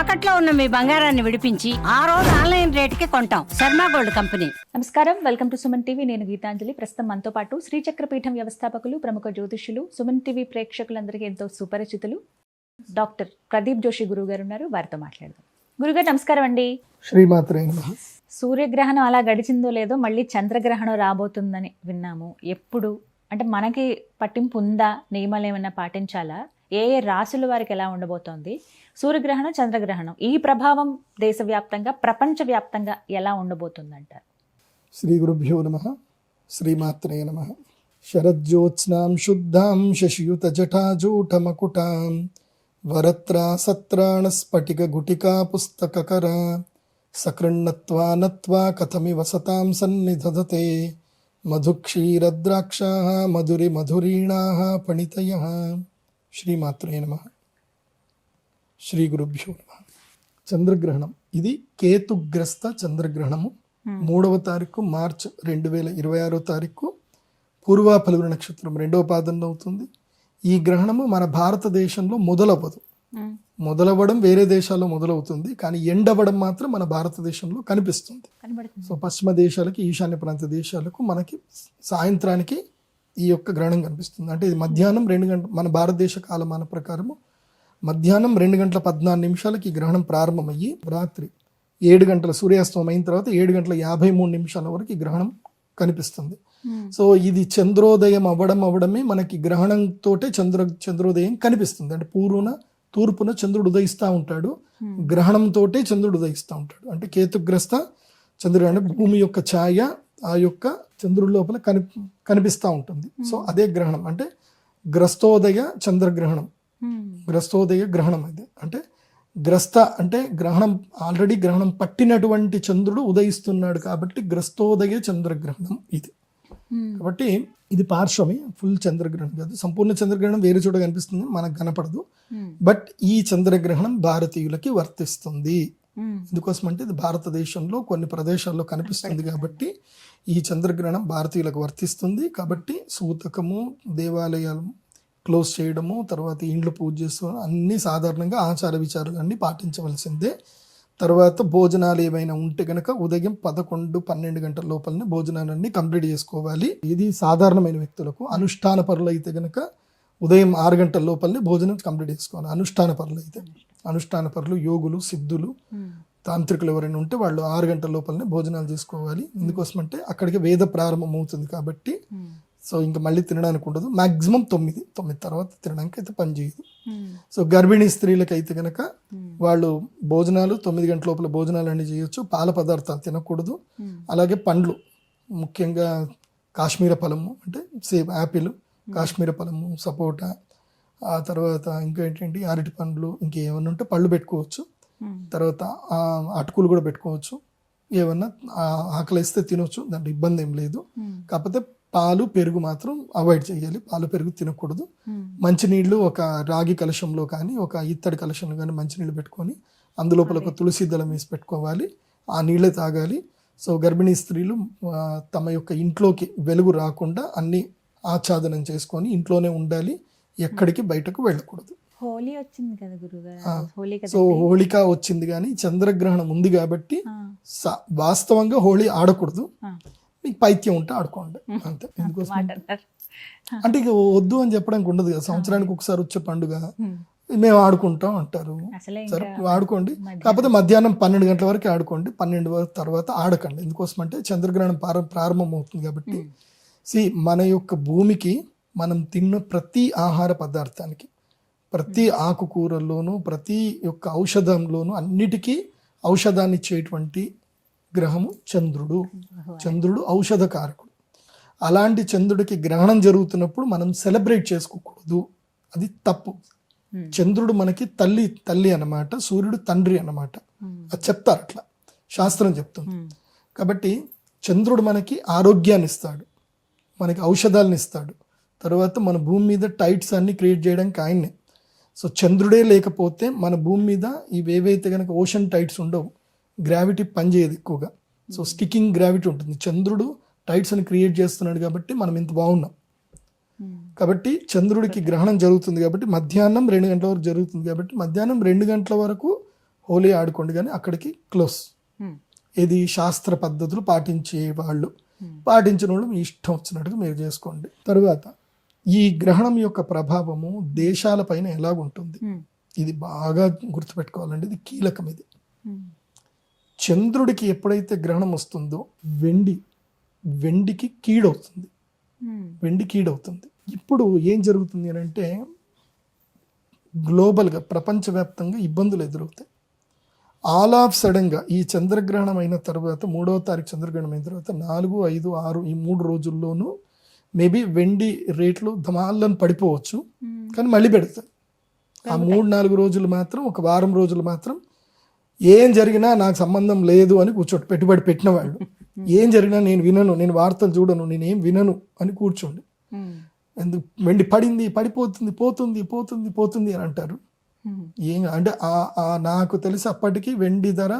తాకట్లో ఉన్న మీ బంగారాన్ని విడిపించి ఆ రోజు ఆన్లైన్ రేటుకి కొంటాం. Sharma gold company. నమస్కారం. Welcome to Suman TV. నేను గీతాంజలి. ప్రస్తుతం మనతో పాటు శ్రీచక్రపీఠం వ్యవస్థాపకులు ప్రముఖ జ్యోతిష్యులు సుమన్ టీవీ ప్రేక్షకులందరికీ ఎంతో సుపరిచితులు డాక్టర్ ప్రదీప్ జోషి గురువు గారు ఉన్నారు. వారితో మాట్లాడదాం. గురుగారు నమస్కారం అండి. శ్రీమాత్రే సూర్యగ్రహణం అలా గడిచిందో లేదో మళ్ళీ చంద్రగ్రహణం రాబోతుందని విన్నాము. ఎప్పుడు? అంటే మనకి పట్టింపు ఉందా? నియమాలు ఏమైనా పాటించాలా? ఏ ఏ రాశుల వారికి ఎలా ఉండబోతోంది? సూర్యగ్రహణం చంద్రగ్రహణం. ఈ ప్రభావం దేశవ్యాప్తంగా ప్రపంచవ్యాప్తంగా ఎలా ఉండబోతుందంటారు? శ్రీ గురుభ్యో నమ. శ్రీమాత్రే నమ. శరజ్యోత్స్నాం శుద్ధాం శశియుత జటాజూటమకుటాం వరత్రా సత్రాణ స్ఫటిక గుటికా పుస్తకకర సకృన్నత్వా నత్వా కథమి వసతాం సన్నిధదతే మధుక్షీరద్రాక్షా మధురి మధురీణా పణితయ శ్రీమాత్రే నమ. శ్రీ గురుభ్యో నమ. చంద్రగ్రహణం. ఇది కేతుగ్రస్త చంద్రగ్రహణము. మూడవ తారీఖు మార్చ్ రెండు వేల ఇరవై ఆరో తారీఖు. పూర్వ నక్షత్రం రెండవ పాదంలో అవుతుంది. ఈ గ్రహణము మన భారతదేశంలో మొదలవ్వదు. మొదలవ్వడం వేరే దేశాల్లో మొదలవుతుంది. కానీ ఎండవ్వడం మాత్రం మన భారతదేశంలో కనిపిస్తుంది. సో పశ్చిమ దేశాలకి ఈశాన్య ప్రాంత దేశాలకు మనకి సాయంత్రానికి ఈ యొక్క గ్రహణం కనిపిస్తుంది. అంటే ఇది మధ్యాహ్నం రెండు గంటల మన భారతదేశ కాలమాన ప్రకారము మధ్యాహ్నం రెండు గంటల పద్నాలుగు నిమిషాలకి ఈ గ్రహణం ప్రారంభమయ్యి రాత్రి ఏడు గంటల సూర్యాస్తమం అయిన తర్వాత ఏడు గంటల యాభై మూడు నిమిషాల వరకు ఈ గ్రహణం కనిపిస్తుంది. సో ఇది చంద్రోదయం అవ్వడం అవ్వడమే మనకి గ్రహణంతోటే చంద్ర చంద్రోదయం కనిపిస్తుంది. అంటే పూర్వన తూర్పున చంద్రుడు ఉదయిస్తూ ఉంటాడు. గ్రహణంతోటే చంద్రుడు ఉదయిస్తూ ఉంటాడు. అంటే కేతుగ్రస్త చంద్రుడు అంటే భూమి యొక్క ఛాయ ఆ యొక్క చంద్రుడి లోపల కని కనిపిస్తూ ఉంటుంది. సో అదే గ్రహణం. అంటే గ్రస్తోదయ చంద్రగ్రహణం. గ్రస్తోదయ గ్రహణం అది. అంటే గ్రస్త అంటే గ్రహణం ఆల్రెడీ గ్రహణం పట్టినటువంటి చంద్రుడు ఉదయిస్తున్నాడు కాబట్టి గ్రస్తోదయ చంద్రగ్రహణం ఇది. కాబట్టి ఇది పార్శ్వమే ఫుల్ చంద్రగ్రహణం కాదు. సంపూర్ణ చంద్రగ్రహణం వేరే చోట కనిపిస్తుంది మనకు కనపడదు. బట్ ఈ చంద్రగ్రహణం భారతీయులకి వర్తిస్తుంది. ఎందుకోసం అంటే ఇది భారతదేశంలో కొన్ని ప్రదేశాల్లో కనిపిస్తుంది కాబట్టి ఈ చంద్రగ్రహణం భారతీయులకు వర్తిస్తుంది. కాబట్టి సూతకము దేవాలయాలు క్లోజ్ చేయడము తర్వాత ఇండ్లు పూజ చేసుకోవడం అన్ని సాధారణంగా ఆచార విచారాలన్నీ పాటించవలసిందే. తర్వాత భోజనాలు ఏవైనా ఉంటే కనుక ఉదయం పదకొండు పన్నెండు గంటల లోపలనే భోజనాలన్నీ కంప్లీట్ చేసుకోవాలి. ఇది సాధారణమైన వ్యక్తులకు అనుష్ఠాన పరులు అయితే కనుక ఉదయం ఆరు గంటల లోపలనే భోజనం కంప్లీట్ చేసుకోవాలి. అనుష్ఠాన పరులు అయితే అనుష్ఠాన పరులు యోగులు సిద్ధులు తాంత్రికులు ఎవరైనా ఉంటే వాళ్ళు ఆరు గంటల లోపలనే భోజనాలు చేసుకోవాలి. ఎందుకోసం అంటే అక్కడికి వేద ప్రారంభం అవుతుంది కాబట్టి సో ఇంకా మళ్ళీ తినడానికి ఉండదు. మాక్సిమం తొమ్మిది తొమ్మిది తర్వాత తినడానికి అయితే పని చేయదు. సో గర్భిణీ స్త్రీలకు అయితే కనుక వాళ్ళు భోజనాలు తొమ్మిది గంటల లోపల భోజనాలు అన్ని చేయొచ్చు. పాల పదార్థాలు తినకూడదు. అలాగే పండ్లు ముఖ్యంగా కాశ్మీర ఫలము అంటే సేమ్ యాపిల్ కాశ్మీర ఫలము సపోటా ఆ తర్వాత ఇంకా ఏంటంటే అరటి పండ్లు ఇంకేమన్నా ఉంటే పళ్ళు పెట్టుకోవచ్చు. తర్వాత అటుకులు కూడా పెట్టుకోవచ్చు. ఏమన్నా ఆ ఆకలిస్తే తినొచ్చు. దాంట్లో ఇబ్బంది ఏం లేదు. కాకపోతే పాలు పెరుగు మాత్రం అవాయిడ్ చేయాలి. పాలు పెరుగు తినకూడదు. మంచినీళ్ళు ఒక రాగి కలశంలో కానీ ఒక ఇత్తడి కలశంలో కానీ మంచినీళ్ళు పెట్టుకొని అందులోపల ఒక తులసి దళం వేసి పెట్టుకోవాలి. ఆ నీళ్ళే తాగాలి. సో గర్భిణీ స్త్రీలు తమ యొక్క ఇంట్లోకి వెలుగు రాకుండా అన్ని ఆచ్ఛాదనం చేసుకొని ఇంట్లోనే ఉండాలి. ఎక్కడికి బయటకు వెళ్ళకూడదు. హోలీ వచ్చింది కదా గురుగారు. సో హోళిక వచ్చింది కానీ చంద్రగ్రహణం ఉంది కాబట్టి వాస్తవంగా హోళీ ఆడకూడదు. మీకు పైత్యం ఉంటే ఆడుకోండి. అంతే. ఎందుకోసం? అంటే- ఇక వద్దు అని చెప్పడానికి ఉండదు కదా. సంవత్సరానికి ఒకసారి వచ్చే పండుగ. మేము. ఆడుకుంటాం అంటారు. సరే ఆడుకోండి. కాకపోతే మధ్యాహ్నం పన్నెండు గంటల వరకు ఆడుకోండి. పన్నెండు తర్వాత ఆడకండి. ఎందుకోసం అంటే చంద్రగ్రహణం ప్రారం- ప్రారంభం అవుతుంది కాబట్టి. సి మన యొక్క భూమికి మనం తిన్న ప్రతి ఆహార పదార్థానికి ప్రతి ఆకుకూరల్లోనూ ప్రతి యొక్క ఔషధంలోనూ అన్నిటికీ ఔషధాన్ని ఇచ్చేటువంటి గ్రహము చంద్రుడు. చంద్రుడు ఔషధకారకుడు అలాంటి చంద్రుడికి గ్రహణం జరుగుతున్నప్పుడు మనం సెలబ్రేట్ చేసుకోకూడదు. అది తప్పు. చంద్రుడు మనకి తల్లి తల్లి అన్నమాట సూర్యుడు తండ్రి అన్నమాట. అది చెప్తారు అట్లా. శాస్త్రం చెప్తుంది. కాబట్టి చంద్రుడు మనకి ఆరోగ్యాన్ని ఇస్తాడు. మనకి ఔషధాలను ఇస్తాడు. తర్వాత మన భూమి మీద టైట్స్ అన్ని క్రియేట్ చేయడానికి ఆయన్నే సో చంద్రుడే లేకపోతే మన భూమి మీద ఇవేవైతే కనుక ఓషన్ టైట్స్ ఉండవు గ్రావిటీ పనిచేయదు ఎక్కువగా. సో స్టికింగ్ గ్రావిటీ ఉంటుంది. చంద్రుడు టైట్స్ అని క్రియేట్ చేస్తున్నాడు కాబట్టి మనం ఇంత బాగున్నాం. కాబట్టి చంద్రుడికి గ్రహణం జరుగుతుంది కాబట్టి మధ్యాహ్నం రెండు గంటల వరకు జరుగుతుంది కాబట్టి మధ్యాహ్నం రెండు గంటల వరకు హోలీ ఆడుకోండి కానీ అక్కడికి క్లోజ్. ఇది శాస్త్ర పద్ధతులు పాటించే వాళ్ళు. పాటించిన వాళ్ళు మీ ఇష్టం వచ్చినట్టుగా మీరు చేసుకోండి. తరువాత ఈ గ్రహణం యొక్క ప్రభావము దేశాలపైన ఎలాగుంటుంది? ఇది బాగా గుర్తుపెట్టుకోవాలండి. ఇది కీలకం ఇది. చంద్రుడికి ఎప్పుడైతే గ్రహణం వస్తుందో వెండి వెండికి కీడవుతుంది. వెండి కీడవుతుంది. ఇప్పుడు ఏం జరుగుతుంది అని అంటే గ్లోబల్గా ప్రపంచవ్యాప్తంగా ఇబ్బందులు ఎదురవుతాయి. ఆల్ ఆఫ్ సడన్గా ఈ చంద్రగ్రహణం అయిన తర్వాత మూడవ తారీఖు చంద్రగ్రహణం అయిన తర్వాత నాలుగు ఐదు ఆరు ఈ మూడు రోజుల్లోనూ మేబీ వెండి రేట్లు ధమాలను పడిపోవచ్చు కానీ మళ్ళీ పెడతాయి ఆ మూడు నాలుగు రోజులు మాత్రం ఒక వారం రోజులు మాత్రం ఏం జరిగినా నాకు సంబంధం లేదు అని కూర్చోండి. పెట్టుబడి పెట్టిన వాళ్ళు. ఏం జరిగినా నేను వినను నేను వార్తలు చూడను నేనేం వినను అని కూర్చోండి. ఎందుకు వెండి పడింది పడిపోతుంది పోతుంది పోతుంది పోతుంది అని అంటారు. ఏం అంటే నాకు తెలిసి అప్పటికి వెండి ధర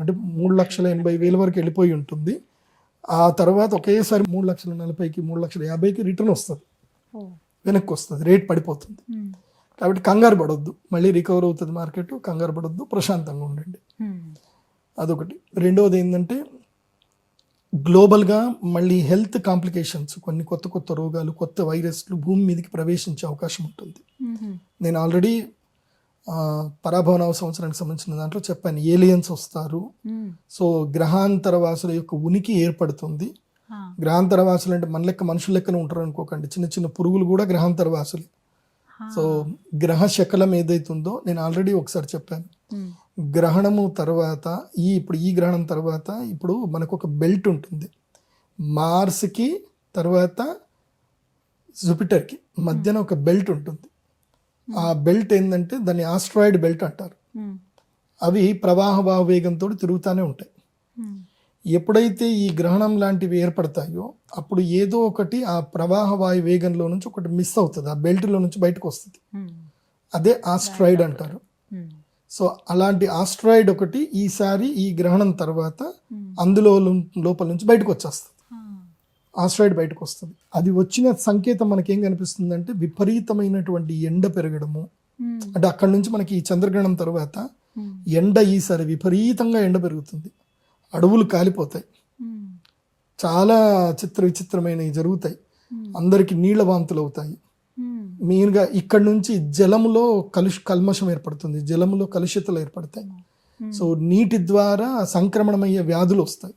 అంటే మూడు లక్షల ఎనభై వేల వరకు వెళ్ళిపోయి ఉంటుంది. ఆ తర్వాత ఒకేసారి మూడు లక్షల నలభైకి మూడు లక్షల యాభైకి రిటర్న్ వస్తుంది. వెనక్కి వస్తుంది. రేట్ పడిపోతుంది. కాబట్టి కంగారు పడొద్దు. మళ్ళీ రికవర్ అవుతుంది మార్కెట్ కంగారు పడొద్దు. ప్రశాంతంగా ఉండండి. అదొకటి. రెండవది ఏంటంటే గ్లోబల్గా మళ్ళీ హెల్త్ కాంప్లికేషన్స్ కొన్ని కొత్త కొత్త రోగాలు కొత్త వైరస్లు భూమి మీదకి ప్రవేశించే అవకాశం ఉంటుంది. నేను ఆల్రెడీ పరాభవనవ సంవత్సరానికి సంబంధించిన దాంట్లో చెప్పాను. ఏలియన్స్ వస్తారు. సో గ్రహాంతర వాసుల యొక్క ఉనికి ఏర్పడుతుంది. గ్రహాంతర వాసులు అంటే మన లెక్క మనుషుల లెక్కన ఉంటారు అనుకోకండి. చిన్న చిన్న పురుగులు కూడా గ్రహాంతర వాసులు సో గ్రహ శకలం ఏదైతుందో నేను ఆల్రెడీ ఒకసారి చెప్పాను. గ్రహణము తర్వాత ఈ ఇప్పుడు ఈ గ్రహణం తర్వాత ఇప్పుడు మనకు ఒక బెల్ట్ ఉంటుంది. మార్స్కి తర్వాత జూపిటర్కి మధ్యన ఒక బెల్ట్ ఉంటుంది. ఆ బెల్ట్ ఏంటంటే దాన్ని ఆస్ట్రాయిడ్ బెల్ట్ అంటారు. అవి ప్రవాహ వేగంతో తిరుగుతూనే ఉంటాయి. ఎప్పుడైతే ఈ గ్రహణం లాంటివి ఏర్పడతాయో అప్పుడు ఏదో ఒకటి ఆ ప్రవాహ వాయు వేగంలో నుంచి ఒకటి మిస్ అవుతుంది. ఆ బెల్ట్లో నుంచి బయటకు వస్తుంది. అదే ఆస్ట్రాయిడ్ అంటారు. సో అలాంటి ఆస్ట్రాయిడ్ ఒకటి ఈసారి ఈ గ్రహణం తర్వాత. అందులో లోపల నుంచి బయటకు వచ్చేస్తుంది. ఆస్ట్రాయిడ్ బయటకు వస్తుంది అది వచ్చిన సంకేతం మనకేం కనిపిస్తుంది అంటే విపరీతమైనటువంటి ఎండ పెరగడము. ఉమ్, అంటే అక్కడి నుంచి మనకి ఈ చంద్రగ్రహణం తర్వాత ఉమ్, ఎండ ఈసారి విపరీతంగా ఎండ పెరుగుతుంది. అడవులు కాలిపోతాయి. ఉమ్, చాలా చిత్ర విచిత్రమైనవి జరుగుతాయి. Hmm. అందరికి నీళ్ళ వాంతులు అవుతాయి. మెయిన్గా ఇక్కడ నుంచి జలములో కలుష కల్మషం ఏర్పడుతుంది. జలములో కలుషితలు ఏర్పడతాయి. Hmm. సో నీటి ద్వారా సంక్రమణమయ్యే వ్యాధులు వస్తాయి.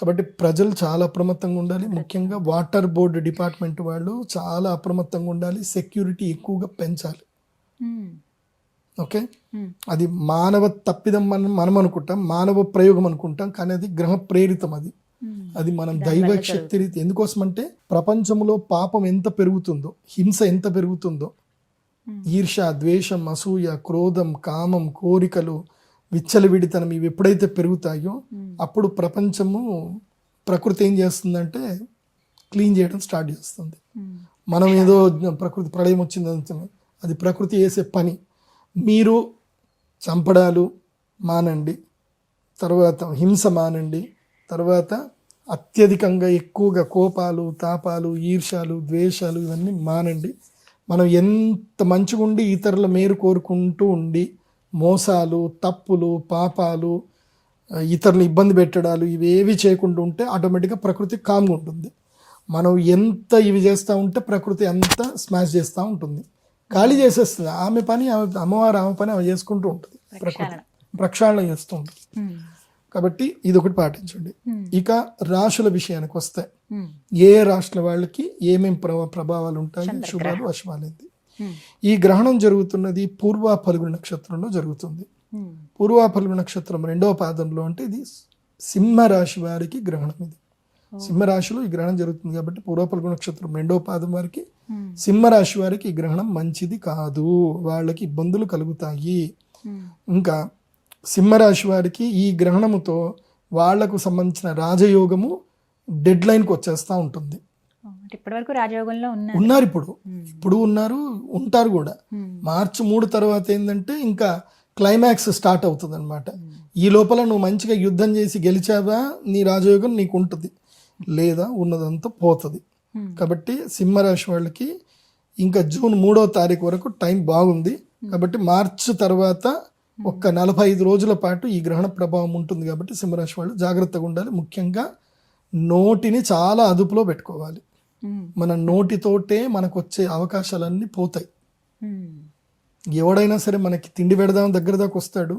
కాబట్టి ప్రజలు చాలా అప్రమత్తంగా ఉండాలి. ముఖ్యంగా వాటర్ బోర్డు డిపార్ట్మెంట్ వాళ్ళు చాలా అప్రమత్తంగా ఉండాలి. సెక్యూరిటీ ఎక్కువగా పెంచాలి. ఓకే? అది మానవ తప్పిదం మనం మనం అనుకుంటాం మానవ ప్రయోగం అనుకుంటాం కానీ అది గ్రహ ప్రేరితం అది. అది మనం దైవ శక్తి రీతి ఎందుకోసం అంటే ప్రపంచంలో పాపం ఎంత పెరుగుతుందో హింస ఎంత పెరుగుతుందో. ఈర్ష ద్వేషం అసూయ క్రోధం కామం కోరికలు విచ్చలవిడితనం ఇవి ఎప్పుడైతే పెరుగుతాయో Hmm. అప్పుడు ప్రపంచము ప్రకృతి ఏం చేస్తుందంటే క్లీన్ చేయడం స్టార్ట్ చేస్తుంది. ఉమ్, మనం ఏదో ప్రకృతి ప్రళయం వచ్చింది. అది ప్రకృతి చేసే పని. మీరు చంపడాలు మానండి తర్వాత హింస మానండి తర్వాత అత్యధికంగా ఎక్కువగా కోపాలు తాపాలు ఈర్ష్యాలు ద్వేషాలు ఇవన్నీ మానండి. మనం ఎంత మంచిగా ఉండి ఇతరుల మేలు కోరుకుంటూ ఉండి మోసాలు తప్పులు పాపాలు ఇతరులు ఇబ్బంది పెట్టడాలు ఇవేవి చేయకుండా ఉంటే ఆటోమేటిక్గా ప్రకృతి కామ్గా ఉంటుంది. మనం ఎంత ఇవి చేస్తూ ఉంటే ప్రకృతి అంతా స్మాష్ చేస్తూ ఉంటుంది. ఖాళీ చేసేస్తుంది. ఆమె పని ఆమె అమ్మవారు ఆమె పని ఆమె చేసుకుంటూ ఉంటుంది. ప్రకృతి ప్రక్షాళన. చేస్తూ ఉంటుంది. కాబట్టి ఇది ఒకటి పాటించండి. ఇక రాశుల విషయానికి వస్తే ఏ రాష్ట్రాల వాళ్ళకి ఏమేం ప్రభా ప్రభావాలు ఉంటాయి? శుభాలు అశుభాలేంది ఉమ్, ఈ గ్రహణం జరుగుతున్నది పూర్వ ఫల్గుణ నక్షత్రంలో జరుగుతుంది. పూర్వ ఫల్గుణ నక్షత్రం రెండవ పాదంలో అంటే ఇది సింహ రాశి వారికి గ్రహణం ఇది. సింహ రాశిలో ఈ గ్రహణం జరుగుతుంది కాబట్టి పూర్వ ఫల్గుణ నక్షత్రం రెండవ పాదం వారికి ఉమ్, సింహ రాశి వారికి ఈ గ్రహణం మంచిది కాదు. వాళ్ళకి ఇబ్బందులు కలుగుతాయి. ఇంకా సింహరాశి వారికి ఈ గ్రహణముతో వాళ్ళకు సంబంధించిన రాజయోగము డెడ్ లైన్కి వచ్చేస్తూ ఉంటుంది. ఇప్పటివరకు రాజయోగంలో ఉన్నారు. ఉన్నారు ఇప్పుడు. ఇప్పుడు ఉన్నారు ఉంటారు కూడా. మార్చి మూడు తర్వాత ఏంటంటే ఇంకా క్లైమాక్స్ స్టార్ట్ అవుతుంది అనమాట ఈ లోపల నువ్వు మంచిగా యుద్ధం చేసి గెలిచావా? నీ రాజయోగం నీకు ఉంటుంది. లేదా ఉన్నదంతా పోతుంది. కాబట్టి సింహరాశి వాళ్ళకి ఇంకా జూన్ మూడో తారీఖు వరకు టైం బాగుంది. కాబట్టి మార్చ్ తర్వాత ఒక్క నలభై ఐదు రోజుల పాటు ఈ గ్రహణ ప్రభావం ఉంటుంది కాబట్టి సింహరాశి వాళ్ళు జాగ్రత్తగా ఉండాలి. ముఖ్యంగా నోటిని చాలా అదుపులో పెట్టుకోవాలి. మన నోటితోటే మనకు వచ్చే అవకాశాలన్నీ పోతాయి. ఉమ్, ఎవడైనా సరే మనకి తిండి పెడదాం దగ్గర దాకా వస్తాడు.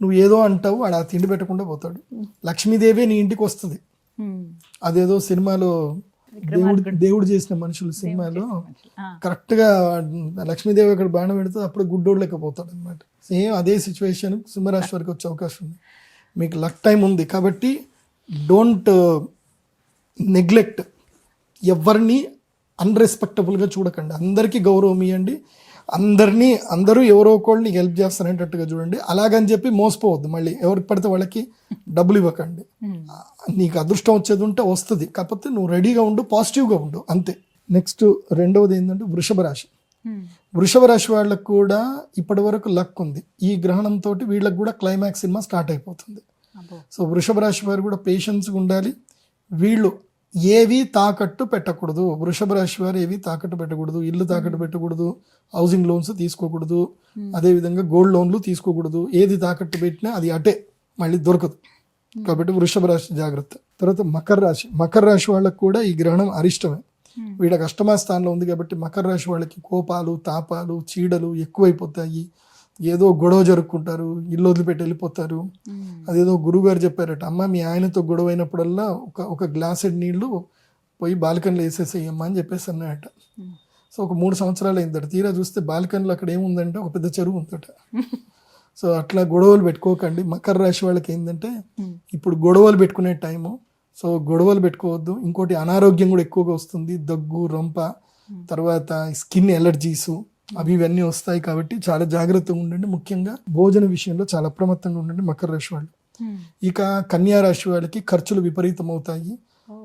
నువ్వు ఏదో అంటావు వాడు ఆ తిండి పెట్టకుండా పోతాడు. లక్ష్మీదేవి నీ ఇంటికి వస్తుంది. అదేదో సినిమాలో దేవుడు దేవుడు చేసిన మనుషులు సినిమాలో కరెక్ట్గా లక్ష్మీదేవి అక్కడ బాణం పెడితే అప్పుడు గుడ్డోడు లేకపోతాడు అనమాట సేమ్ అదే సిచ్యువేషన్ సింహరాశి వారికి వచ్చే అవకాశం ఉంది. మీకు లక్ టైం ఉంది కాబట్టి డోంట్ నెగ్లెక్ట్ ఎవరిని అన్రెస్పెక్టబుల్గా చూడకండి. అందరికీ గౌరవం ఇవ్వండి అందరినీ అందరూ ఎవరో ఒకళ్ళని హెల్ప్ చేస్తారనేటట్టుగా చూడండి. అలాగని చెప్పి మోసపోవద్దు మళ్ళీ. ఎవరికి పడితే వాళ్ళకి డబ్బులు ఇవ్వకండి. ఉమ్, నీకు అదృష్టం వచ్చేది ఉంటే వస్తుంది. కాకపోతే నువ్వు రెడీగా ఉండు పాజిటివ్గా ఉండు. అంతే. నెక్స్ట్ రెండవది ఏంటంటే వృషభ రాశి. ఉమ్, వృషభ రాశి వాళ్ళకు కూడా ఇప్పటి వరకు లక్ ఉంది. ఈ గ్రహణంతో వీళ్ళకి కూడా క్లైమాక్స్ సినిమా స్టార్ట్ అయిపోతుంది. సో వృషభ రాశి వారు కూడా పేషెన్స్గా ఉండాలి. వీళ్ళు ఏవి తాకట్టు పెట్టకూడదు. వృషభ రాశి వారు ఏవి తాకట్టు పెట్టకూడదు. ఇల్లు తాకట్టు పెట్టకూడదు. హౌసింగ్ లోన్స్ తీసుకోకూడదు. అదేవిధంగా గోల్డ్ లోన్లు తీసుకోకూడదు. ఏది తాకట్టు పెట్టినా అది అటే మళ్ళీ దొరకదు. కాబట్టి వృషభ రాశి జాగ్రత్త. తర్వాత మకర రాశి. మకర రాశి వాళ్ళకు కూడా ఈ గ్రహణం అరిష్టమే. వీళ్ళకి అష్టమ స్థానంలో ఉంది కాబట్టి మకర రాశి వాళ్ళకి కోపాలు తాపాలు చీడలు ఎక్కువైపోతాయి. ఏదో గొడవ జరుపుకుంటారు ఇల్లు వదిలిపెట్టి వెళ్ళిపోతారు. అదేదో గురువుగారు చెప్పారట అమ్మ మీ ఆయనతో గొడవ అయినప్పుడల్లా ఒక ఒక గ్లాసెడ్ నీళ్ళు పోయి బాల్కనీలో వేసేసేయమ్మా అని చెప్పేసి అన్నాయట ఉమ్. సో ఒక మూడు సంవత్సరాలు అయిందట. తీరా చూస్తే బాల్కనీలో అక్కడ ఏముందంటే ఒక పెద్ద చెరువు ఉందట. సో అట్లా గొడవలు పెట్టుకోకండి. మకర రాశి వాళ్ళకి ఏంటంటే ఇప్పుడు గొడవలు పెట్టుకునే టైము. సో గొడవలు పెట్టుకోవద్దు. ఇంకోటి అనారోగ్యం కూడా ఎక్కువగా వస్తుంది. దగ్గు రొంప తర్వాత స్కిన్ ఎలర్జీస్ అవి ఇవన్నీ వస్తాయి కాబట్టి చాలా జాగ్రత్తగా ఉండండి. ముఖ్యంగా భోజన విషయంలో చాలా అప్రమత్తంగా ఉండండి మకర రాశి వాళ్ళు. ఉమ్. ఇక కన్యా రాశి వాళ్ళకి ఖర్చులు విపరీతం అవుతాయి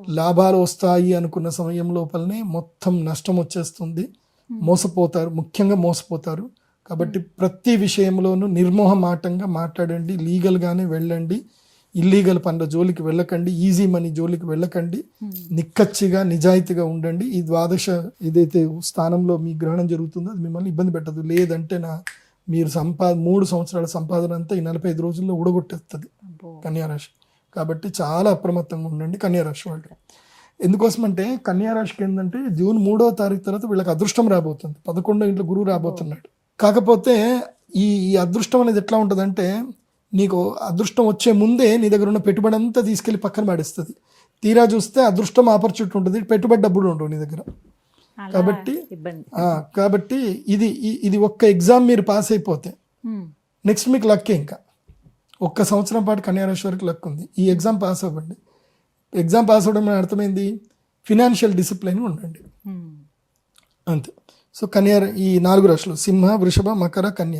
లాభాలు వస్తాయి అనుకున్న సమయం లోపలనే మొత్తం నష్టం వచ్చేస్తుంది. మోసపోతారు ముఖ్యంగా మోసపోతారు. కాబట్టి ప్రతి విషయంలోనూ నిర్మోహమాటంగా మాట్లాడండి లీగల్గానే వెళ్ళండి. ఇల్లీగల్ పనుల జోలికి వెళ్ళకండి ఈజీ మనీ జోలికి వెళ్ళకండి నిక్కచ్చిగా నిజాయితీగా ఉండండి. ఈ ద్వాదశ ఏదైతే స్థానంలో మీ గ్రహణం జరుగుతుందో అది మిమ్మల్ని ఇబ్బంది పెట్టదు. లేదంటే నా మీరు సంపా మూడు సంవత్సరాల సంపాదన అంతా ఈ నలభై ఐదు రోజుల్లో ఊడగొట్టేస్తుంది. కన్యారాశి. కాబట్టి చాలా అప్రమత్తంగా ఉండండి కన్యారాశి వాళ్ళు. ఎందుకోసమంటే కన్యారాశికి ఏంటంటే జూన్ మూడో తారీఖు తర్వాత వీళ్ళకి అదృష్టం రాబోతుంది. పదకొండో ఇంట్లో గురువు రాబోతున్నాడు. కాకపోతే ఈ ఈ అదృష్టం అనేది ఎట్లా ఉంటుందంటే నీకు అదృష్టం వచ్చే ముందే నీ దగ్గర ఉన్న పెట్టుబడి అంతా తీసుకెళ్ళి పక్కన పడేస్తుంది. తీరా చూస్తే అదృష్టం ఆపర్చునిటీ ఉంటుంది. పెట్టుబడి డబ్బులు ఉండవు నీ దగ్గర. కాబట్టి కాబట్టి ఇది ఇది ఒక్క ఎగ్జామ్ మీరు పాస్ అయిపోతే నెక్స్ట్ మీకు లక్కే ఇంకా. ఒక్క సంవత్సరం పాటు కన్యారాశి వరకు లక్ ఉంది. ఈ ఎగ్జామ్ పాస్ అవ్వండి. ఎగ్జామ్ పాస్ అవ్వడం అర్థమైంది? ఫినాన్షియల్ డిసిప్లిన్ ఉండండి. అంతే. సో కన్యా ఈ నాలుగు రాశులు సింహ వృషభ మకర కన్య.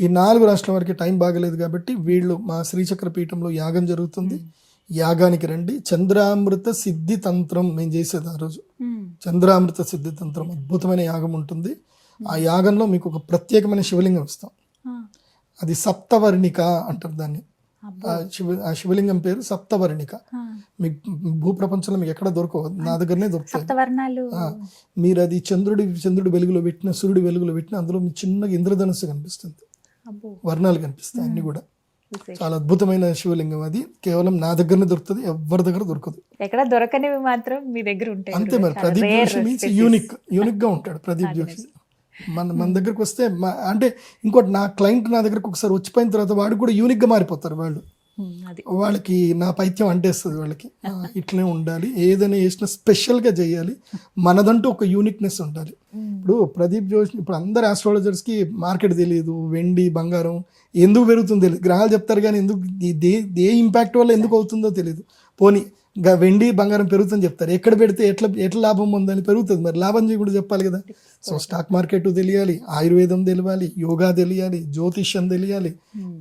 ఈ నాలుగు రాష్ట్రాల వరకు టైం బాగలేదు కాబట్టి వీళ్ళు మా శ్రీచక్ర పీఠంలో యాగం జరుగుతుంది. యాగానికి రండి. చంద్రామృత సిద్ధి తంత్రం మేము చేసేది ఆ రోజు. చంద్రామృత సిద్ధి తంత్రం అద్భుతమైన యాగం ఉంటుంది. ఆ యాగంలో మీకు ఒక ప్రత్యేకమైన శివలింగం ఇస్తాం. అది సప్తవర్ణిక అంటారు దాన్ని. శివ ఆ శివలింగం పేరు సప్తవర్ణిక. మీకు భూప్రపంచంలో మీకు ఎక్కడ దొరకవు. నా దగ్గరనే దొరుకుతాయి. మీరు అది చంద్రుడి చంద్రుడి వెలుగులో పెట్టిన సూర్యుడి వెలుగులో పెట్టిన అందులో మీ చిన్నగా ఇంద్రధనుస్సు కనిపిస్తుంది. వర్ణాలు కనిపిస్తాయి అన్ని కూడా. చాలా అద్భుతమైన శివలింగం అది. కేవలం నా దగ్గరనే దొరుకుతుంది ఎవరి దగ్గర దొరకదు. ఎక్కడ దొరకనివి మాత్రం మీ దగ్గర ఉంటాయి అంతే. మరి. ప్రదీప్ జోషి మీన్స్. యూనిక్ యూనిక్గా ఉంటాడు ప్రదీప్ జోషి. మన మన దగ్గరకు వస్తే అంటే ఇంకోటి నా క్లయింట్ నా దగ్గరకు ఒకసారి వచ్చిపోయిన తర్వాత వాడు కూడా యూనిక్గా మారిపోతారు వాళ్ళు. వాళ్ళకి నా పైత్యం అంటేస్తుంది వాళ్ళకి. ఇట్లనే ఉండాలి. ఏదైనా చేసినా స్పెషల్గా చేయాలి. మనదంటూ ఒక యూనిక్నెస్ ఉండాలి. ఇప్పుడు ప్రదీప్ జోషి ఇప్పుడు అందరు astrologers కి మార్కెట్ తెలియదు వెండి బంగారం ఎందుకు పెరుగుతుందో తెలియదు గ్రహాలు చెప్తారు కానీ ఎందుకు దే- ఏ ఇంపాక్ట్ వల్ల ఎందుకు అవుతుందో తెలియదు పోనీ వెండి బంగారం పెరుగుతుందని చెప్తారు. ఎక్కడ పెడితే ఎట్లా ఎట్లా లాభం ఉందని పెరుగుతుంది. మరి లాభం కూడా చెప్పాలి కదా. సో స్టాక్ మార్కెట్ తెలియాలి ఆయుర్వేదం తెలియాలి యోగా తెలియాలి జ్యోతిష్యం తెలియాలి.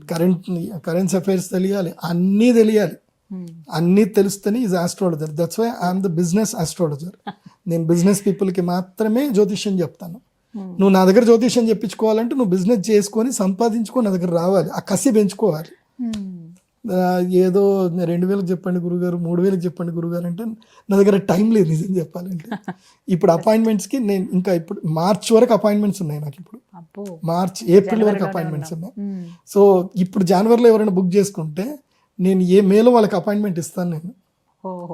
కరెంట్ కరెంట్ అఫైర్స్ తెలియాలి. అన్నీ తెలియాలి. ఉమ్, అన్నీ తెలుస్తేనే is astrologer that's why I'm the business astrologer నేను బిజినెస్ పీపుల్కి మాత్రమే జ్యోతిష్యం చెప్తాను. Hmm. నువ్వు నా దగ్గర జ్యోతిష్యం చెప్పించుకోవాలంటే నువ్వు బిజినెస్ చేసుకొని సంపాదించుకొని నా దగ్గర రావాలి. ఆ కసి పెంచుకోవాలి. ఆ, ఏదో రెండు వేలకు చెప్పండి గురుగారు మూడు వేలకు చెప్పండి గురుగారు అంటే నా దగ్గర టైం లేదు నిజం చెప్పాలంటే. ఇప్పుడు అపాయింట్మెంట్స్కి నేను ఇంకా ఇప్పుడు మార్చ్ వరకు అపాయింట్మెంట్స్ ఉన్నాయి నాకు ఇప్పుడు. మార్చ్ ఏప్రిల్ వరకు అపాయింట్మెంట్స్ ఉన్నాం. ఉన్నాయి. సో ఇప్పుడు జనవరిలో ఎవరైనా బుక్ చేసుకుంటే నేను ఏ మేలో వాళ్ళకి అపాయింట్మెంట్ ఇస్తాను నేను.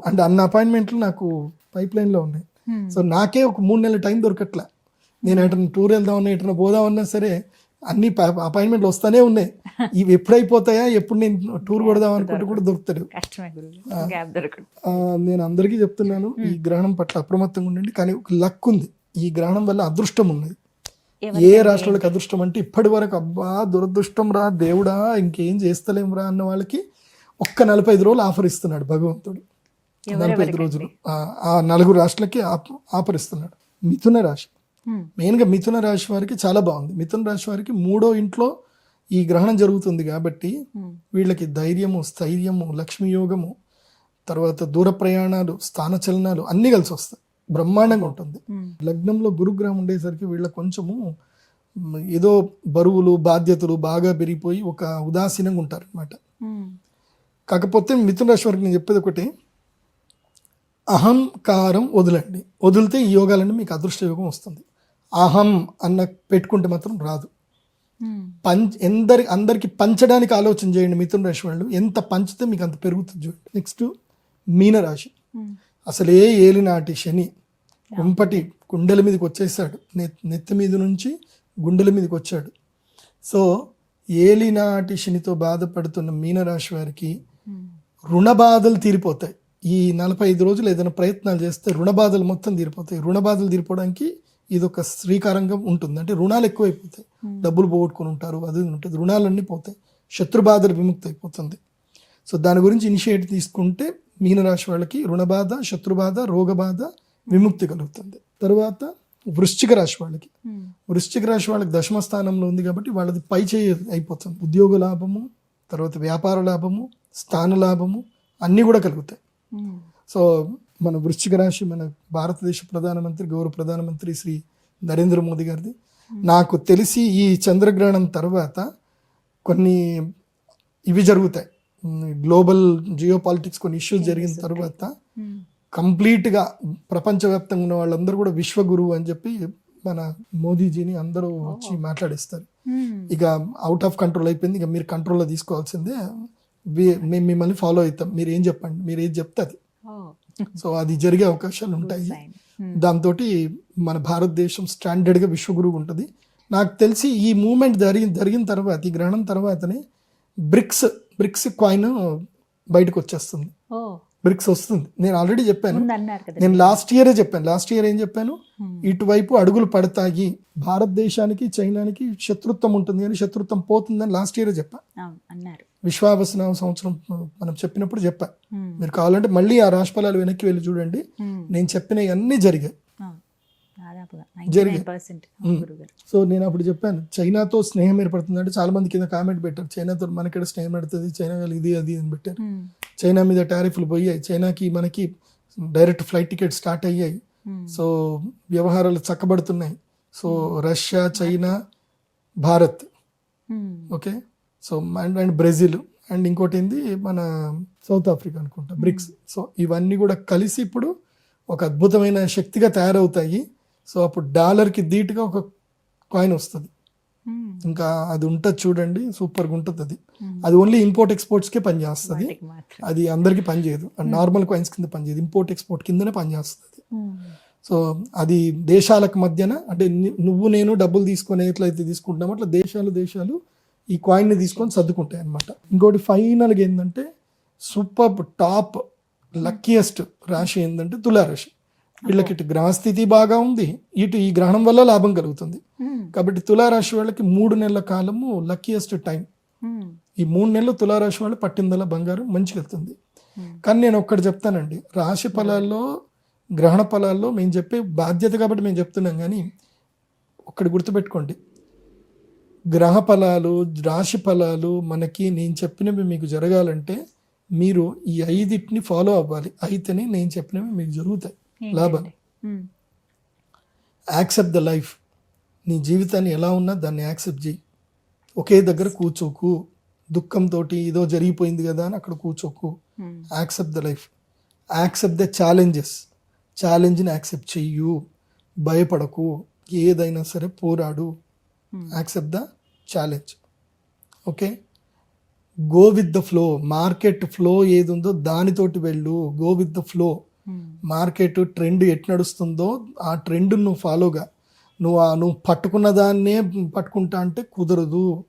అంటే అన్న అపాయింట్మెంట్లు నాకు పైప్ లైన్లో ఉన్నాయి. సో నాకే ఒక మూడు నెలల టైం దొరకట్లే. నేను ఎటన్నా టూర్ వెళ్దామన్నా ఎటన్నా పోదామన్నా సరే అన్ని అపాయింట్మెంట్లు వస్తానే ఉన్నాయి. ఇవి ఎప్పుడు అయిపోతాయా ఎప్పుడు నేను టూర్ కొడదాం అనుకుంటే కూడా దొరుకుతాడు నేను అందరికీ చెప్తున్నాను ఈ గ్రహణం పట్ల అప్రమత్తంగా ఉండండి కానీ ఒక లక్ ఉంది. ఈ గ్రహణం వల్ల అదృష్టం ఉన్నది. ఏ రాష్ట్రాలకు అదృష్టం అంటే ఇప్పటి వరకు అబ్బా దురదృష్టం రా దేవుడా ఇంకేం చేస్తలేం రా అన్న వాళ్ళకి ఒక్క నలభై ఐదు రోజులు ఆఫర్ ఇస్తున్నాడు భగవంతుడు. నలభై ఐదు రోజులు. ఆ, నలుగురు రాష్ట్రాలకి ఆఫ్- ఆఫర్ ఇస్తున్నాడు. మిథున రాశి. ఉమ్. మెయిన్గా మిథున రాశి వారికి చాలా బాగుంది. మిథున రాశి వారికి మూడో ఇంట్లో ఈ గ్రహణం జరుగుతుంది కాబట్టి వీళ్ళకి ధైర్యము స్థైర్యము లక్ష్మీయోగము తర్వాత దూర ప్రయాణాలు స్థానచలనాలు అన్నీ కలిసి వస్తాయి. బ్రహ్మాండంగా ఉంటుంది. లగ్నంలో గురుగ్రహం ఉండేసరికి వీళ్ళ కొంచెము ఏదో బరువులు బాధ్యతలు బాగా పెరిగిపోయి ఒక ఉదాసీనంగా ఉంటారు అనమాట కాకపోతే మిథున రాశి వారికి నేను చెప్పేది ఒకటి అహంకారం వదలండి. వదిలితే ఈ యోగాలన్నీ మీకు అదృష్ట యోగం వస్తుంది. అహం అన్న పెట్టుకుంటే మాత్రం రాదు. పంచ్ ఎందరి అందరికి పంచడానికి ఆలోచన చేయండి మిథున రాశి వాళ్ళు ఎంత పంచితే మీకు అంత పెరుగుతుంది చూడండి నెక్స్ట్ మీనరాశి. అసలే ఏలినాటి శని కుంపటి గుండెల మీదకి వచ్చేసాడు నెత్తి మీద నుంచి గుండెల మీదకి వచ్చాడు సో ఏలినాటి శనితో బాధపడుతున్న మీనరాశి వారికి. రుణ బాధలు తీరిపోతాయి ఈ నలభై ఐదు రోజులు ఏదైనా ప్రయత్నాలు చేస్తే రుణ బాధలు మొత్తం తీరిపోతాయి రుణ బాధలు తీరిపోవడానికి ఇది ఒక శ్రీకారంగా ఉంటుంది. అంటే రుణాలు ఎక్కువైపోతాయి. డబ్బులు పోగొట్టుకుని ఉంటారు అది ఉంటుంది. రుణాలన్నీ పోతాయి. శత్రు బాధలు విముక్తి అయిపోతుంది సో దాని గురించి ఇనిషియేటివ్ తీసుకుంటే మీనరాశి వాళ్ళకి రుణ బాధ శత్రు బాధ రోగ బాధ విముక్తి కలుగుతుంది. తర్వాత వృశ్చిక రాశి వాళ్ళకి. ఉమ్. వృశ్చిక రాశి వాళ్ళకి దశమ స్థానంలో ఉంది కాబట్టి వాళ్ళది పై చేయి అయిపోతుంది. ఉద్యోగ లాభము తర్వాత వ్యాపార లాభము స్థాన లాభము అన్నీ కూడా కలుగుతాయి. ఉమ్. సో మన వృశ్చిక రాశి మన భారతదేశ ప్రధానమంత్రి గౌరవ ప్రధానమంత్రి శ్రీ నరేంద్ర మోదీ గారిది. నాకు తెలిసి ఈ చంద్రగ్రహణం తర్వాత కొన్ని ఇవి జరుగుతాయి. గ్లోబల్ జియో పాలిటిక్స్ కొన్ని ఇష్యూస్ జరిగిన తర్వాత. కంప్లీట్గా ప్రపంచవ్యాప్తంగా ఉన్న వాళ్ళందరూ కూడా విశ్వగురువు అని చెప్పి మన మోదీజీని అందరూ వచ్చి మాట్లాడిస్తారు. ఇక అవుట్ ఆఫ్ కంట్రోల్ అయిపోయింది. ఇక మీరు కంట్రోల్లో తీసుకోవాల్సిందే. మేము మిమ్మల్ని ఫాలో అవుతాం. మీరు ఏం చెప్పండి? మీరు ఏం చెప్తే అది. సో అది జరిగే అవకాశాలు ఉంటాయి. దాంతో మన భారతదేశం స్టాండర్డ్గా విశ్వగురువు ఉంటుంది. నాకు తెలిసి ఈ మూమెంట్ జరిగిన జరిగిన తర్వాత ఈ గ్రహణం తర్వాతనే బ్రిక్స్ బ్రిక్స్ కాయిన్ బయటకు వచ్చేస్తుంది బ్రిక్స్ వస్తుంది. నేను ఆల్రెడీ చెప్పాను. నేను లాస్ట్ ఇయరే చెప్పాను. లాస్ట్ ఇయర్ ఏం చెప్పాను. ఇటువైపు అడుగులు పడతాయి. భారతదేశానికి చైనాకి శత్రుత్వం ఉంటుంది కానీ శత్రుత్వం పోతుందని లాస్ట్ ఇయరే చెప్పా. అవును అన్నారు. విశ్వావసన సంవత్సరం మనం చెప్పినప్పుడు చెప్పా. ఉమ్. మీరు కావాలంటే మళ్ళీ ఆ రాష్ట్రాలు వెనక్కి వెళ్ళి చూడండి. నేను చెప్పినవి అన్నీ జరిగాయి. దాదాపుగా సో నేను అప్పుడు చెప్పాను చైనాతో స్నేహం ఏర్పడుతుంది అంటే చాలా మంది కింద కామెంట్ పెట్టారు చైనాతో మనకి స్నేహం పెడుతుంది చైనా వాళ్ళు ఇది అది అని పెట్టారు. చైనా మీద టారిఫ్లు పోయాయి చైనాకి మనకి డైరెక్ట్ ఫ్లైట్ టికెట్ స్టార్ట్ అయ్యాయి. సో వ్యవహారాలు చక్కబడుతున్నాయి. So Russia China Bharat. Okay? So and and Brazil and ఇంకోటి ఏంది? మన సౌత్ ఆఫ్రికా అనుకుంటా బ్రిక్స్. సో ఇవన్నీ కూడా కలిసి ఇప్పుడు ఒక అద్భుతమైన శక్తిగా తయారవుతాయి. సో అప్పుడు డాలర్కి ధీటుగా ఒక కాయిన్ వస్తుంది. ఇంకా అది ఉంటుంది చూడండి సూపర్గా ఉంటుంది అది. అది ఓన్లీ ఇంపోర్ట్ ఎక్స్పోర్ట్స్కే పనిచేస్తుంది అది అందరికీ పనిచేయదు నార్మల్ కాయిన్స్ కింద పనిచేయదు ఇంపోర్ట్ ఎక్స్పోర్ట్ కిందనే పనిచేస్తుంది. సో అది దేశాలకు మధ్యన అంటే నువ్వు నేను డబ్బులు తీసుకొని ఎట్లయితే తీసుకుంటామో అట్లా దేశాలు దేశాలు ఈ కాయిన్ని తీసుకొని సర్దుకుంటాయి అనమాట ఇంకోటి ఫైనల్గా ఏంటంటే సూపర్ టాప్ లక్కీయెస్ట్ రాశి ఏంటంటే తులారాశి. వీళ్ళకి ఇటు గ్రహస్థితి బాగా ఉంది. ఇటు ఈ గ్రహణం వల్ల లాభం కలుగుతుంది. కాబట్టి తులారాశి వాళ్ళకి మూడు నెలల కాలము లక్కీయెస్ట్ టైం. ఈ మూడు నెలలు తులారాశి వాళ్ళు పట్టిందల బంగారం మంచిగా వెళ్తుంది. కానీ నేను ఒక్కటి చెప్తానండి. రాశి ఫలాల్లో గ్రహణ ఫలాల్లో మేము చెప్పే బాధ్యత కాబట్టి మేము చెప్తున్నాం కానీ ఒక్కటి గుర్తుపెట్టుకోండి. గ్రహ ఫలాలు రాశి ఫలాలు మనకి నేను చెప్పినవి మీకు జరగాలంటే మీరు ఈ ఐదిటిని ఫాలో అవ్వాలి. అయితేనే నేను చెప్పినవి మీకు జరుగుతాయి. లాభం. Accept the life. నీ జీవితాన్ని ఎలా ఉన్నా దాన్ని యాక్సెప్ట్ చేయి. ఒకే దగ్గర కూర్చోకు. దుఃఖంతో ఏదో జరిగిపోయింది కదా అని అక్కడ కూర్చోకు. Accept the life. Accept the challenges. ఛాలెంజ్ని accept చెయ్యు. భయపడకు. ఏదైనా సరే పోరాడు. Accept the challenge. Okay? Go with the flow. Market flow ఏది ఉందో దానితోటి వెళ్ళు. Go with the flow. Market trend at నడుస్తుందో ఆ ట్రెండ్ నువ్వు ఫాలోగా. నువ్వు ఆ నువ్వు పట్టుకున్న దాన్నే పట్టుకుంటా అంటే కుదరదు.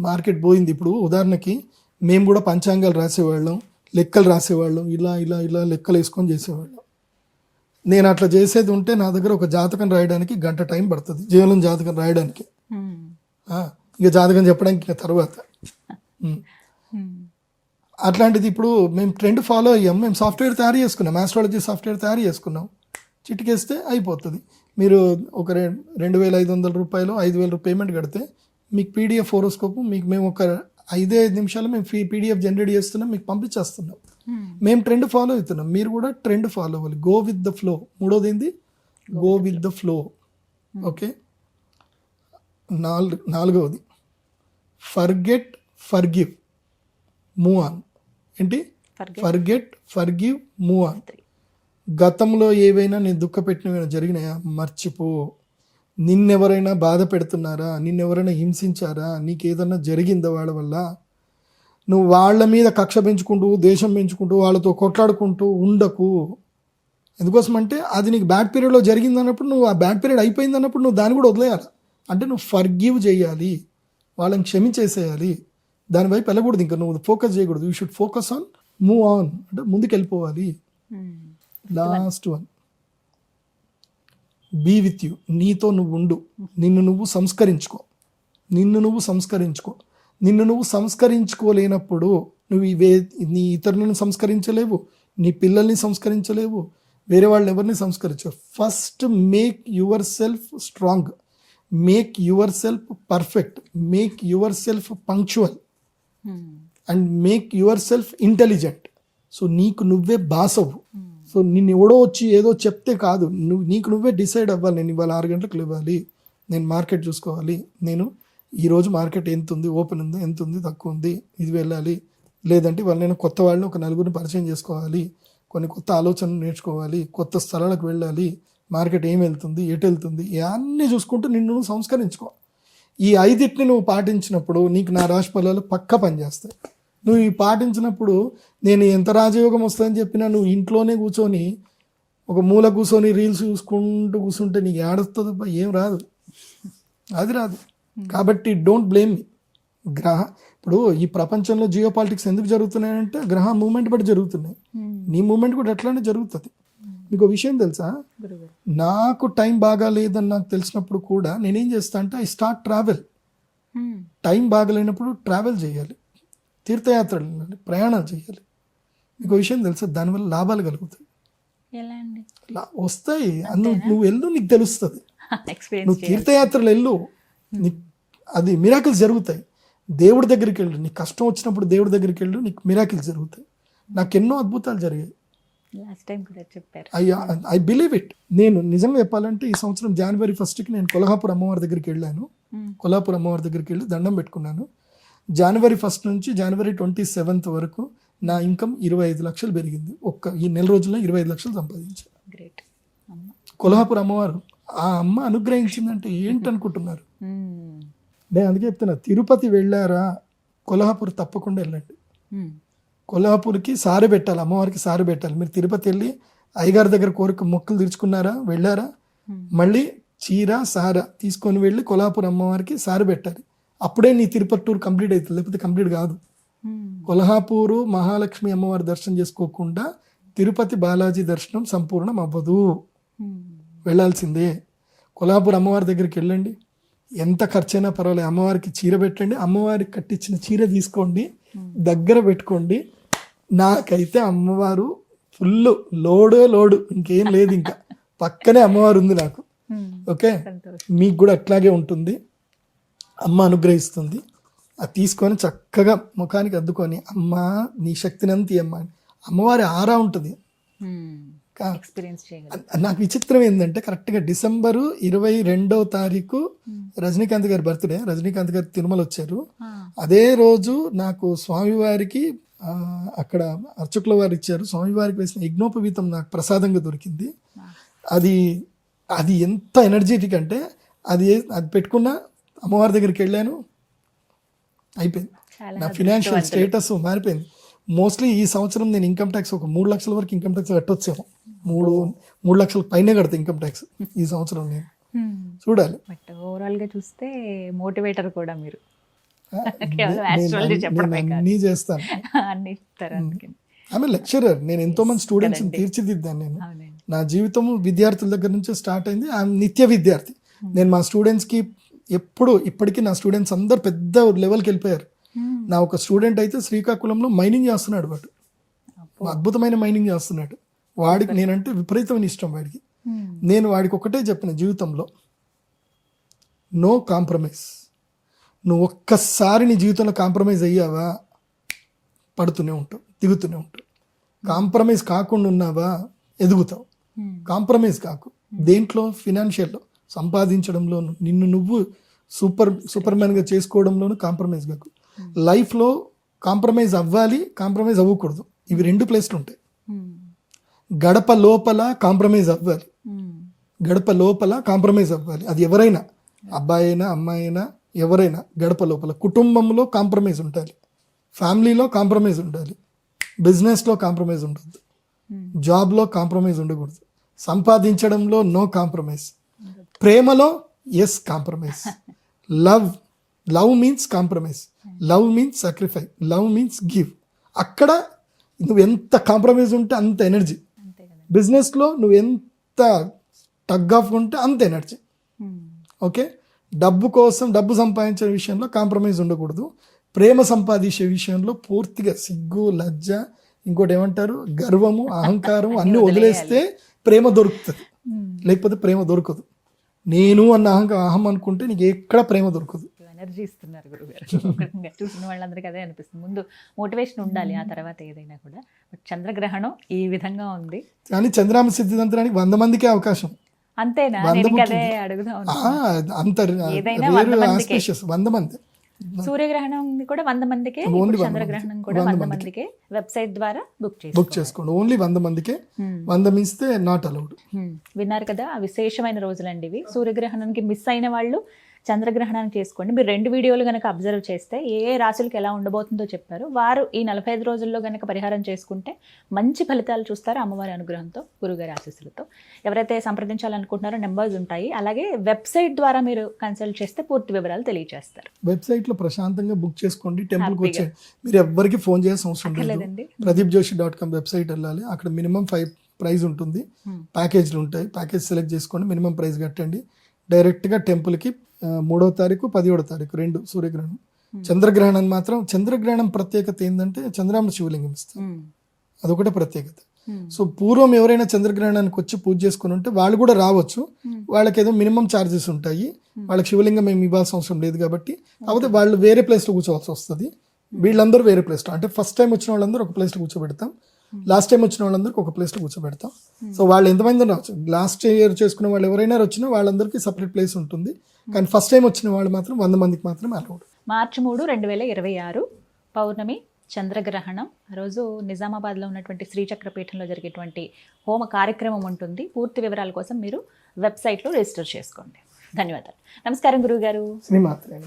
మార్కెట్ పోయింది. ఇప్పుడు ఉదాహరణకి మేము కూడా పంచాంగాలు రాసేవాళ్ళం లెక్కలు రాసేవాళ్ళం ఇలా ఇలా ఇలా లెక్కలు వేసుకొని చేసేవాళ్ళం. నేను అట్లా చేసేది ఉంటే నా దగ్గర ఒక జాతకం రాయడానికి గంట టైం పడుతుంది జీవనం జాతకం రాయడానికి. ఆ, ఇక జాతకం చెప్పడానికి ఇక తర్వాత. అట్లాంటిది ఇప్పుడు మేము ట్రెండ్ ఫాలో అయ్యాం. మేము సాఫ్ట్వేర్ తయారు చేసుకున్నాం. ఆస్ట్రాలజీ సాఫ్ట్వేర్ తయారు చేసుకున్నాం. చిటికేస్తే అయిపోతుంది. మీరు ఒక రెండు వేల ఐదు వందల రూపాయలు ఐదు వేల పేమెంట్ కడితే మీకు పీడిఎఫ్ ఫోరోస్కోప్ మీకు మేము ఒక ఐదే ఐదు నిమిషాలు మేము ఫీ పీడిఎఫ్ జనరేట్ చేస్తున్నాం మీకు పంపించేస్తున్నాం. మేము ట్రెండ్ ఫాలో అవుతున్నాం. మీరు కూడా ట్రెండ్ ఫాలో అవ్వాలి. గో విత్ ద ఫ్లో మూడోది ఏంది? Go with the flow okay? నాలుగు నాలుగవది. ఫర్గెట్ ఫర్గివ్ మూవ్ ఆన్ ఏంటి. ఫర్గెట్ ఫర్గివ్ మూవ్ ఆన్ గతంలో ఏవైనా నేను దుఃఖపెట్టినవైనా జరిగినాయా? మర్చిపో. నిన్నెవరైనా బాధ పెడుతున్నారా? నిన్నెవరైనా హింసించారా? నీకు ఏదన్నా జరిగిందా వాళ్ళ వల్ల? నువ్వు వాళ్ళ మీద కక్ష పెంచుకుంటూ దేశం పెంచుకుంటూ వాళ్ళతో కొట్లాడుకుంటూ ఉండకు. ఎందుకోసం అంటే అది నీకు బ్యాడ్ పీరియడ్లో జరిగింది అన్నప్పుడు నువ్వు ఆ బ్యాడ్ పీరియడ్ అయిపోయింది అన్నప్పుడు నువ్వు దాన్ని కూడా వదిలేయాలి. అంటే నువ్వు ఫర్గివ్ చేయాలి. వాళ్ళని క్షమించేసేయాలి. దాని వైపు వెళ్ళకూడదు ఇంకా నువ్వు ఫోకస్ చేయకూడదు. You should focus on move on అంటే ముందుకు వెళ్ళిపోవాలి last one be with you నీతో నువ్వు ఉండు. నిన్ను నువ్వు సంస్కరించుకో. నిన్ను నువ్వు సంస్కరించుకో. నిన్ను నువ్వు సంస్కరించుకోలేనప్పుడు నువ్వు ఇవే నీ ఇతరులను సంస్కరించలేవు. నీ పిల్లల్ని సంస్కరించలేవు. వేరే వాళ్ళని ఎవరిని సంస్కరించవు first make yourself strong make yourself perfect make yourself punctual and make yourself intelligent. So నీకు నువ్వే బాసవు. సో నిన్ను ఎవడో వచ్చి ఏదో చెప్తే కాదు. నువ్వు నీకు నువ్వే డిసైడ్ అవ్వాలి. నేను ఇవాళ ఆరు గంటలకు లేవాలి. నేను మార్కెట్ చూసుకోవాలి. నేను ఈరోజు మార్కెట్ ఎంత ఉంది ఓపెన్ ఉంది ఎంత ఉంది తక్కువ ఉంది ఇది వెళ్ళాలి. లేదంటే వాళ్ళు నేను కొత్త వాళ్ళని ఒక నలుగురిని పరిచయం చేసుకోవాలి. కొన్ని కొత్త ఆలోచనలు నేర్చుకోవాలి. కొత్త స్థలాలకు వెళ్ళాలి. మార్కెట్ ఏం వెళ్తుంది ఎటు వెళ్తుంది ఇవన్నీ చూసుకుంటూ నిన్ను సంస్కరించుకో. ఈ ఐదిటిని నువ్వు పాటించినప్పుడు నీకు నా రాశి ఫలాలు పక్క పనిచేస్తాయి. నువ్వు ఈ పాటించినప్పుడు నేను ఎంత రాజయోగం వస్తుందని చెప్పినా నువ్వు ఇంట్లోనే కూర్చొని ఒక మూల కూర్చొని రీల్స్ చూసుకుంటూ కూర్చుంటే నీకు ఏడుస్తుంది అబ్బా, ఏం రాదు. అది రాదు. కాబట్టి డోంట్ బ్లేమ్ మీ గ్రహ ఇప్పుడు ఈ ప్రపంచంలో జియో పాలిటిక్స్ ఎందుకు జరుగుతున్నాయంటే గ్రహ మూమెంట్ బట్టి జరుగుతున్నాయి. నీ మూమెంట్ కూడా అట్లానే జరుగుతుంది. మీకు విషయం తెలుసా? నాకు టైం బాగా లేదని నాకు తెలిసినప్పుడు కూడా నేనేం చేస్తా అంటే ఐ స్టార్ట్ ట్రావెల్. టైం బాగలేనప్పుడు ట్రావెల్ చేయాలి. తీర్థయాత్రలు వెళ్ళాలి ప్రయాణాలు చేయాలి. మీకు విషయం తెలుసా? దానివల్ల లాభాలు కలుగుతాయి. వస్తాయి. అందు నువ్వు వెళ్ళు నీకు తెలుస్తుంది. నువ్వు తీర్థయాత్రలు వెళ్ళు. నీ అది మిరాకిల్స్ జరుగుతాయి. దేవుడి దగ్గరికి వెళ్ళు. నీకు కష్టం వచ్చినప్పుడు దేవుడి దగ్గరికి వెళ్ళు. నీకు మిరాకిల్స్ జరుగుతాయి. నాకు ఎన్నో అద్భుతాలు జరిగాయి. లాస్ట్ టైం కూడా చెప్పారు. ఐ ఐ బిలీవ్ ఇట్ నేను నిజంగా చెప్పాలంటే ఈ సంవత్సరం జనవరి ఫస్ట్కి నేను కొల్హాపూర్ అమ్మవారి దగ్గరికి వెళ్ళాను. Hmm. కొల్హాపూర్ అమ్మవారి దగ్గరికి వెళ్ళి దండం పెట్టుకున్నాను. జనవరి ఫస్ట్ నుంచి జనవరి ట్వంటీ సెవెంత్ వరకు నా ఇన్కమ్ ఇరవై ఐదు లక్షలు పెరిగింది. ఒక్క ఈ నెల రోజుల్లో ఇరవై ఐదు లక్షలు సంపాదించాను. గ్రేట్ కొల్హాపూర్ అమ్మవారు ఆ అమ్మ అనుగ్రహించిందంటే ఏంటనుకుంటున్నారు? నేను అందుకే చెప్తున్నా తిరుపతి వెళ్ళారా? కొల్హాపూర్ తప్పకుండా వెళ్ళండి. కొల్హాపూర్కి సారె పెట్టాలి అమ్మవారికి సారె పెట్టాలి. మీరు తిరుపతి వెళ్ళి అయ్యగారి దగ్గర కోరిక మొక్కులు తీర్చుకున్నారా? వెళ్ళారా? మళ్ళీ చీర సార తీసుకొని వెళ్ళి కొల్హాపూర్ అమ్మవారికి సారె పెట్టాలి. అప్పుడే నీ తిరుపతి టూర్ కంప్లీట్ అవుతుంది. లేకపోతే కంప్లీట్ కాదు. కొల్హాపూరు మహాలక్ష్మి అమ్మవారి దర్శనం చేసుకోకుండా తిరుపతి బాలాజీ దర్శనం సంపూర్ణం అవ్వదు. వెళ్ళాల్సిందే. కొల్హాపూర్ అమ్మవారి దగ్గరికి వెళ్ళండి. ఎంత ఖర్చైనా పర్వాలేదు. అమ్మవారికి చీర పెట్టండి. అమ్మవారికి కట్టించిన చీర తీసుకోండి. దగ్గర పెట్టుకోండి. నాకైతే అమ్మవారు ఫుల్ లోడే లోడు ఇంకేం లేదు ఇంకా. పక్కనే అమ్మవారు ఉంది నాకు. ఓకే? సంతోషం. మీకు కూడా అట్లాగే ఉంటుంది. అమ్మ అనుగ్రహిస్తుంది. అది తీసుకొని చక్కగా ముఖానికి అద్దుకొని అమ్మ నీ శక్తినంతి అమ్మ అని. అమ్మవారి ఆరా ఉంటుంది. అ- నాకు విచిత్రం ఏంటంటే కరెక్ట్గా డిసెంబరు ఇరవై రెండో తారీఖు రజనీకాంత్ గారి బర్త్డే. రజనీకాంత్ గారు తిరుమల వచ్చారు అదే రోజు నాకు స్వామివారికి అక్కడ అర్చకుల వారు ఇచ్చారు. స్వామివారికి వేసిన యజ్ఞోపవీతం నాకు ప్రసాదంగా దొరికింది. అది అది ఎంత ఎనర్జెటిక్ అంటే అది అది పెట్టుకున్న అమ్మవారి దగ్గరికి వెళ్ళాను అయిపోయింది. నా ఫినాన్షియల్. స్టేటస్ మారిపోయింది. మోస్ట్లీ ఈ సంవత్సరం నేను ఇన్కమ్ ట్యాక్స్ ఒక మూడు లక్షల వరకు ఇన్కమ్ ట్యాక్స్ కట్టొచ్చాము. మూడు మూడు లక్షల పైనే కడతా ఇన్కమ్ ట్యాక్స్ ఈ సంవత్సరం నేను. చూడాలి. బట్ ఓవరాల్గా చూస్తే మోటివేటర్ కూడా మీరు. అన్ని- చేస్తాను. ఆమె లెక్చరర్ నేను ఎంతో మంది స్టూడెంట్స్. తీర్చిదిద్దాను నేను. నా జీవితం విద్యార్థుల దగ్గర నుంచే స్టార్ట్ అయింది. ఆమె నిత్య విద్యార్థి. నేను మా స్టూడెంట్స్కి ఎప్పుడు ఇప్పటికీ నా స్టూడెంట్స్ అందరు పెద్ద లెవెల్కి వెళ్ళిపోయారు. నా ఒక స్టూడెంట్ అయితే శ్రీకాకుళంలో మైనింగ్ చేస్తున్నాడు వాడు. అద్భుతమైన మైనింగ్ చేస్తున్నాడు. వాడికి నేనంటే విపరీతమైన ఇష్టం వాడికి. నేను వాడికి ఒకటే చెప్పిన జీవితంలో నో కాంప్రమైజ్ నువ్వు ఒక్కసారి నీ జీవితంలో కాంప్రమైజ్ అయ్యావా? పడుతూనే ఉంటావు దిగుతూనే ఉంటావు. కాంప్రమైజ్ కాకుండా ఉన్నావా? ఎదుగుతావు. కాంప్రమైజ్ కాకు. దేంట్లో? ఫినాన్షియల్లో. సంపాదించడంలోను నిన్ను నువ్వు సూపర్ సూపర్ మ్యాన్గా చేసుకోవడంలోను కాంప్రమైజ్ కాకు. లైఫ్లో కాంప్రమైజ్ అవ్వాలి కాంప్రమైజ్ అవ్వకూడదు. ఇవి రెండు ప్లేస్లు ఉంటాయి. గడప లోపల కాంప్రమైజ్ అవ్వాలి. గడప లోపల కాంప్రమైజ్ అవ్వాలి. అది ఎవరైనా అబ్బాయి అయినా అమ్మాయి అయినా ఎవరైనా గడప లోపల కుటుంబంలో కాంప్రమైజ్ ఉండాలి. ఫ్యామిలీలో కాంప్రమైజ్ ఉండాలి. బిజినెస్లో కాంప్రమైజ్ ఉండదు Hmm. జాబ్లో కాంప్రమైజ్ ఉండకూడదు. సంపాదించడంలో నో కాంప్రమైజ్. ప్రేమలో yes compromise. Love love means compromise. Love means sacrifice love means give అక్కడ నువ్వు ఎంత కాంప్రమైజ్ ఉంటే అంత ఎనర్జీ బిజినెస్లో నువ్వు ఎంత టగ్ ఆఫ్ ఉంటే అంత ఎనర్జీ Hmm. ఓకే డబ్బు కోసం డబ్బు సంపాదించే విషయంలో కాంప్రమైజ్ ఉండకూడదు. ప్రేమ సంపాదించే విషయంలో పూర్తిగా సిగ్గు లజ్జ ఇంకోటి ఏమంటారు? గర్వము అహంకారం అన్ని వదిలేస్తే ప్రేమ దొరుకుతుంది. లేకపోతే ప్రేమ దొరకదు. నేను అన్న అహంక అహం అనుకుంటే నీకు ఎక్కడ ప్రేమ దొరకదు. ఎనర్జీ ఇస్తున్నారు గురుగారు చూసిన వాళ్ళందరికీ అదే అనిపిస్తుంది. ముందు మోటివేషన్ ఉండాలి ఆ తర్వాత ఏదైనా కూడా. చంద్రగ్రహణం ఈ విధంగా ఉంది. కానీ చంద్రామ సిద్ధిదంతరానికి వంద మందికే అవకాశం. అంతేనా? అంత. ఆస్పిషియస్ వంద మంది. సూర్యగ్రహణం కూడా వంద మందికే చంద్రగ్రహణం. కూడా వంద మందికి. వెబ్సైట్ ద్వారా బుక్ బుక్ చేసుకో చేసుకోండి. ఓన్లీ వంద మందికే. వంద మిస్తే నాట్ అలౌడ్. విన్నారు కదా విశేషమైన రోజులండి ఇవి. సూర్యగ్రహణానికి మిస్ అయిన వాళ్ళు చంద్రగ్రహణాన్ని చేసుకోండి మీరు రెండు వీడియోలు కనుక అబ్జర్వ్ చేస్తే ఏ ఏ రాశులకి ఎలా ఉండబోతుందో చెప్పారు వారు ఈ నలభై ఐదు రోజుల్లో కనుక పరిహారం చేసుకుంటే మంచి ఫలితాలు చూస్తారు అమ్మవారి అనుగ్రహంతో గురుగారి ఆశీస్సులతో. ఎవరైతే సంప్రదించాలనుకుంటున్నారో నెంబర్స్ ఉంటాయి. అలాగే వెబ్సైట్ ద్వారా మీరు కన్సల్ట్ చేస్తే పూర్తి వివరాలు తెలియజేస్తారు. వెబ్సైట్లో ప్రశాంతంగా బుక్ చేసుకోండి. టెంపుల్కి. వచ్చేయండి మీరు ఎవ్వరికి ఫోన్ చేయాల్సిన అవసరం లేదు. లేదండి Pradeep Joshi dot com website వెళ్ళాలి. అక్కడ మినిమం ఫైవ్ ప్రైజ్ ఉంటుంది. ప్యాకేజ్లు ఉంటాయి. ప్యాకేజ్ సెలెక్ట్ చేసుకోండి. మినిమం ప్రైస్ కట్టండి. డైరెక్ట్గా టెంపుల్కి మూడో తారీఖు పదిహేడో తారీఖు రెండు సూర్యగ్రహణం. చంద్రగ్రహణం మాత్రం చంద్రగ్రహణం ప్రత్యేకత ఏంటంటే చంద్రామ శివలింగం ఇస్తాం. అదొకటే ప్రత్యేకత. సో పూర్వం ఎవరైనా చంద్రగ్రహణానికి వచ్చి పూజ చేసుకుని ఉంటే వాళ్ళు కూడా రావచ్చు. వాళ్ళకి ఏదో మినిమం ఛార్జెస్ ఉంటాయి. వాళ్ళకి శివలింగం ఏమి ఇవ్వాల్సిన అవసరం లేదు కాబట్టి కాకపోతే వాళ్ళు వేరే ప్లేస్లో కూర్చోవాల్సి వస్తుంది. వీళ్ళందరూ వేరే ప్లేస్లో అంటే ఫస్ట్ టైం వచ్చిన వాళ్ళందరూ ఒక ప్లేస్లో కూర్చోబెడతాం. లాస్ట్ టైం వచ్చిన వాళ్ళందరికీ ఒక ప్లేస్లో కూర్చోబెడతాం. సో వాళ్ళు ఎంతమంది రావచ్చు లాస్ట్ ఇయర్ చేసుకున్న వాళ్ళు ఎవరైనా వచ్చినా వాళ్ళందరికీ సపరేట్ ప్లేస్ ఉంటుంది. కానీ ఫస్ట్ టైం వచ్చిన వాళ్ళు మాత్రం వంద మందికి మాత్రం అలౌడ్ మార్చి మూడు రెండు వేల ఇరవై ఆరు పౌర్ణమి చంద్రగ్రహణం. ఆ రోజు నిజామాబాద్లో ఉన్నటువంటి శ్రీచక్రపీఠంలో జరిగేటువంటి హోమ కార్యక్రమం ఉంటుంది. పూర్తి వివరాల కోసం మీరు వెబ్సైట్లో రిజిస్టర్ చేసుకోండి. ధన్యవాదాలు. నమస్కారం గురువుగారు. శ్రీమాత్రే.